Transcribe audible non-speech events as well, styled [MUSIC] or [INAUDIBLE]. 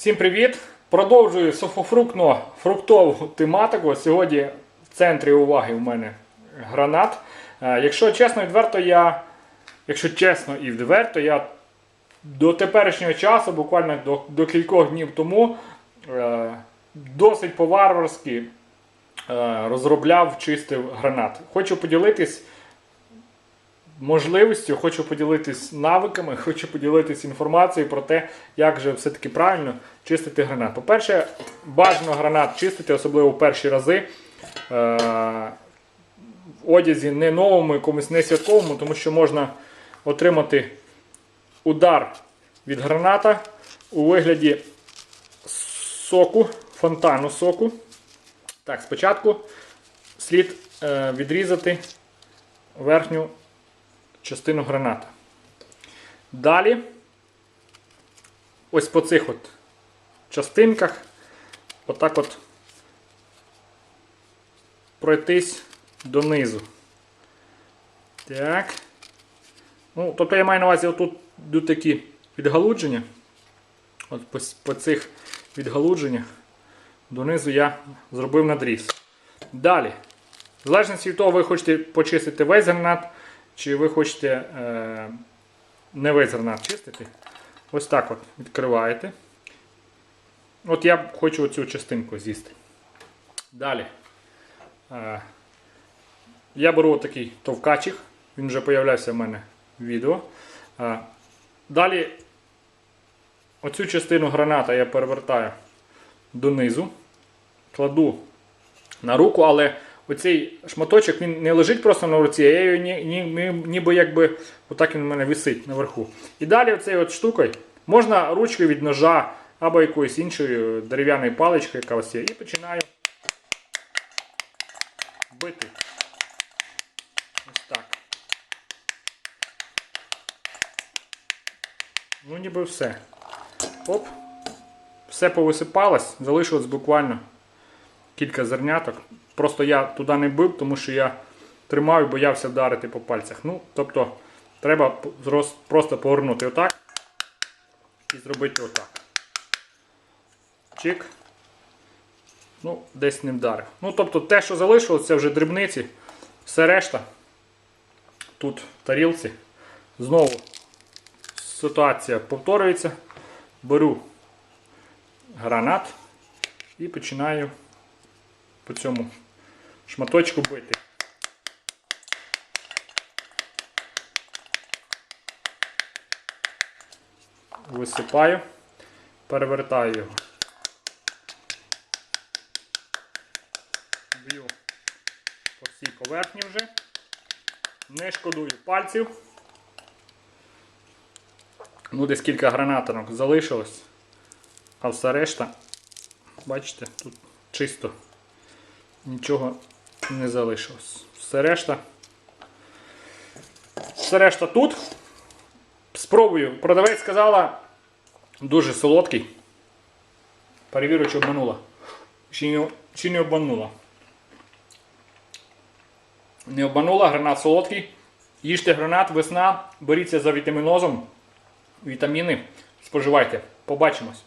Всім привіт! Продовжую суфофруктно-фруктову тематику. Сьогодні в центрі уваги у мене гранат. Е, Якщо чесно відверто, я, якщо чесно і відверто, я до теперішнього часу, буквально до, до кількох днів тому, е, досить по-варварськи е, розробляв, чистив гранат. Хочу поділитись можливістю, хочу поділитись навиками, [LAUGHS] хочу поділитись інформацією про те, як же все-таки правильно чистити гранат. По-перше, бажано гранат чистити, особливо в перші рази. Е- в одязі не новому, якомусь не святковому, тому що можна отримати удар від граната у вигляді соку, фонтану соку. Так, спочатку слід е, відрізати верхню частину граната. Далі, ось по цих от частинках, отак от пройтись донизу. Так. Ну, тобто я маю на увазі отут йдуть такі відгалудження. От по, по цих відгалудженнях донизу я зробив надріз. Далі. В залежності від того, ви хочете почистити весь гранат, чи ви хочете е, не весь гранат чистити. Ось так от відкриваєте. От я хочу оцю частинку з'їсти. Далі. Е, я беру отакий товкачик. Він вже появлявся в мене в відео. Е, далі оцю частину граната я перевертаю донизу. Кладу на руку, але оцей шматочок він не лежить просто на руці, а я його ні, ні, ні, ніби якби отак він у мене висить наверху. І далі от штукою можна ручкою від ножа або якоюсь іншою дерев'яною паличкою, яка вас є, і починаю бити. Ось так. Ну, ніби все. Оп. Все повисипалось, залишилось буквально кілька зерняток. Просто я туди не бив, тому що я тримав і боявся вдарити по пальцях. Ну, тобто, треба просто повернути отак і зробити отак. Чик. Ну, десь не вдарив. Ну, тобто, те, що залишилось, це вже дрібниці. Все решта. Тут тарілці. Знову ситуація повторюється. Беру гранат і починаю по цьому шматочку бити. Висипаю, перевертаю його. Б'ю по всій поверхні вже. Не шкодую пальців. Ну, десь кілька гранатинок залишилось. А все решта, бачите, тут чисто нічого не залишилось. Все решта. Все решта тут. Спробую. Продавець сказала, дуже солодкий. Перевірю, чи обманула. Чи не, чи не обманула. Не обманула, гранат солодкий. Їжте гранат, весна, боріться за вітамінозом. Вітаміни споживайте. Побачимось.